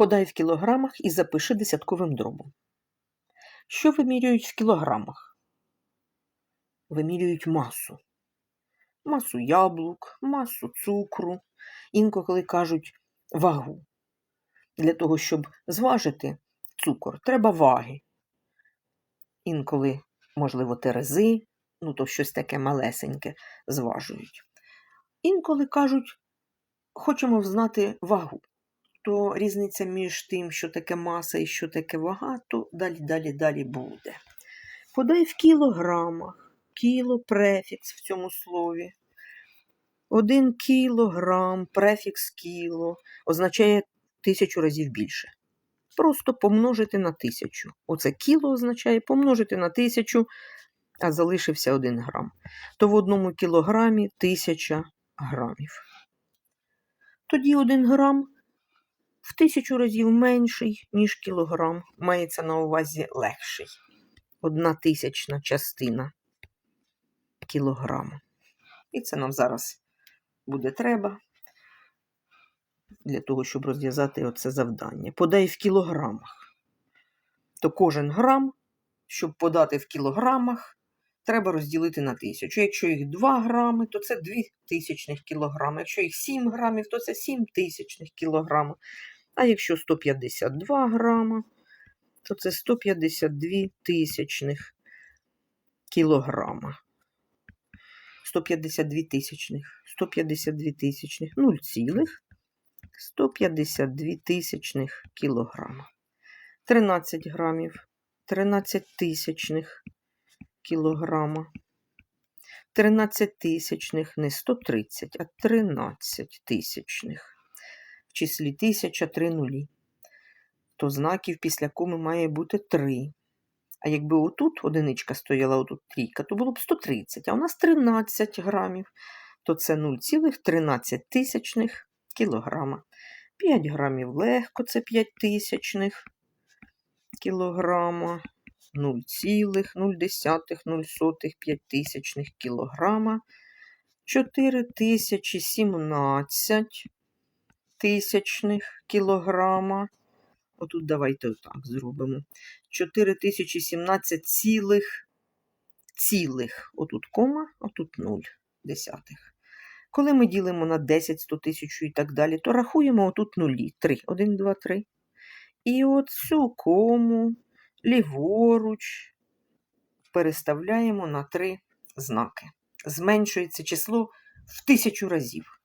Подай в кілограмах і запиши десятковим дробом. Що вимірюють в кілограмах? Вимірюють масу. Масу яблук, масу цукру, інколи кажуть вагу. Для того, щоб зважити цукор, треба ваги. Інколи, можливо, терези, ну то щось таке малесеньке зважують. Інколи кажуть, хочемо взнати вагу. То різниця між тим, що таке маса і що таке вага, то далі, далі, далі буде. Подай в кілограмах, кіло префікс в цьому слові. Один кілограм, префікс кіло означає тисячу разів більше. Просто помножити на тисячу. Оце кіло означає помножити на тисячу, а залишився один грам. То в одному кілограмі тисяча грамів. Тоді один грам в тисячу разів менший, ніж кілограм. Мається на увазі легший. Одна тисячна частина кілограма. І це нам зараз буде треба для того, щоб розв'язати оце завдання. Подай в кілограмах. То кожен грам, щоб подати в кілограмах, треба розділити на тисячу. Якщо їх 2 грами, то це 2 тисячних кілограми. Якщо їх 7 грамів, то це 7 тисячних кілограма. А якщо 152 грама, то це 152 тисячних кілограма. 152 тисячних, 152 тисячних, 0 цілих, 152 тисячних кілограма. 13 грамів, 13 тисячних кілограма. 13 тисячних, не 130, а 13 тисячних. В числі тисяча три нулі. То знаків після коми має бути 3. А якби отут одиничка стояла, отут трійка, то було б 130, а у нас 13 грамів, то це 0,13 тисячних кілограма. 5 грамів легко, це 5 тисячних кілограма. 0,0,05 тисячних кілограма. 4017 тисячних кілограма. Отут давайте отак зробимо. 4017 цілих, цілих. Отут кома, отут 0 десятих. Коли ми ділимо на 10, 100 тисяч і так далі, то рахуємо отут нулі. 3. 1, 2, 3. І оцю кому ліворуч переставляємо на 3 знаки. Зменшується число в тисячу разів.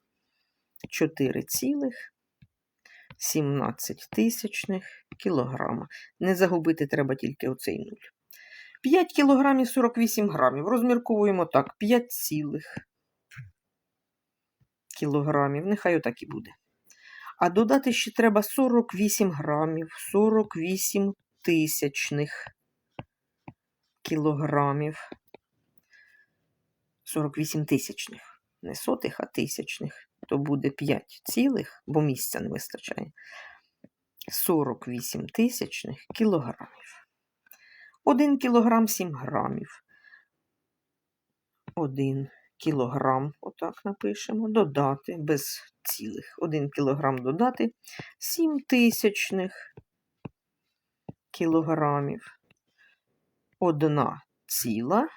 4 цілих. 17 тисячних кілограма. Не загубити треба тільки оцей нуль. 5 кілограмів 48 грамів. Розмірковуємо так: 5 цілих кілограмів. Нехай отак і буде. А додати ще треба 48 грамів, 48 тисячних кілограмів. 48 тисячних. Не сотих, а тисячних то буде 5 цілих, бо місця не вистачає. 48 тисячних кілограмів. 1 кілограм 7 грамів. 1 кілограм, отак напишемо, додати без цілих. 1 кілограм додати 7 тисячних кілограмів. 1 ціла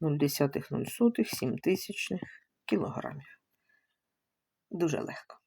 0,0, 7 тисячних кілограмів. Дуже легко.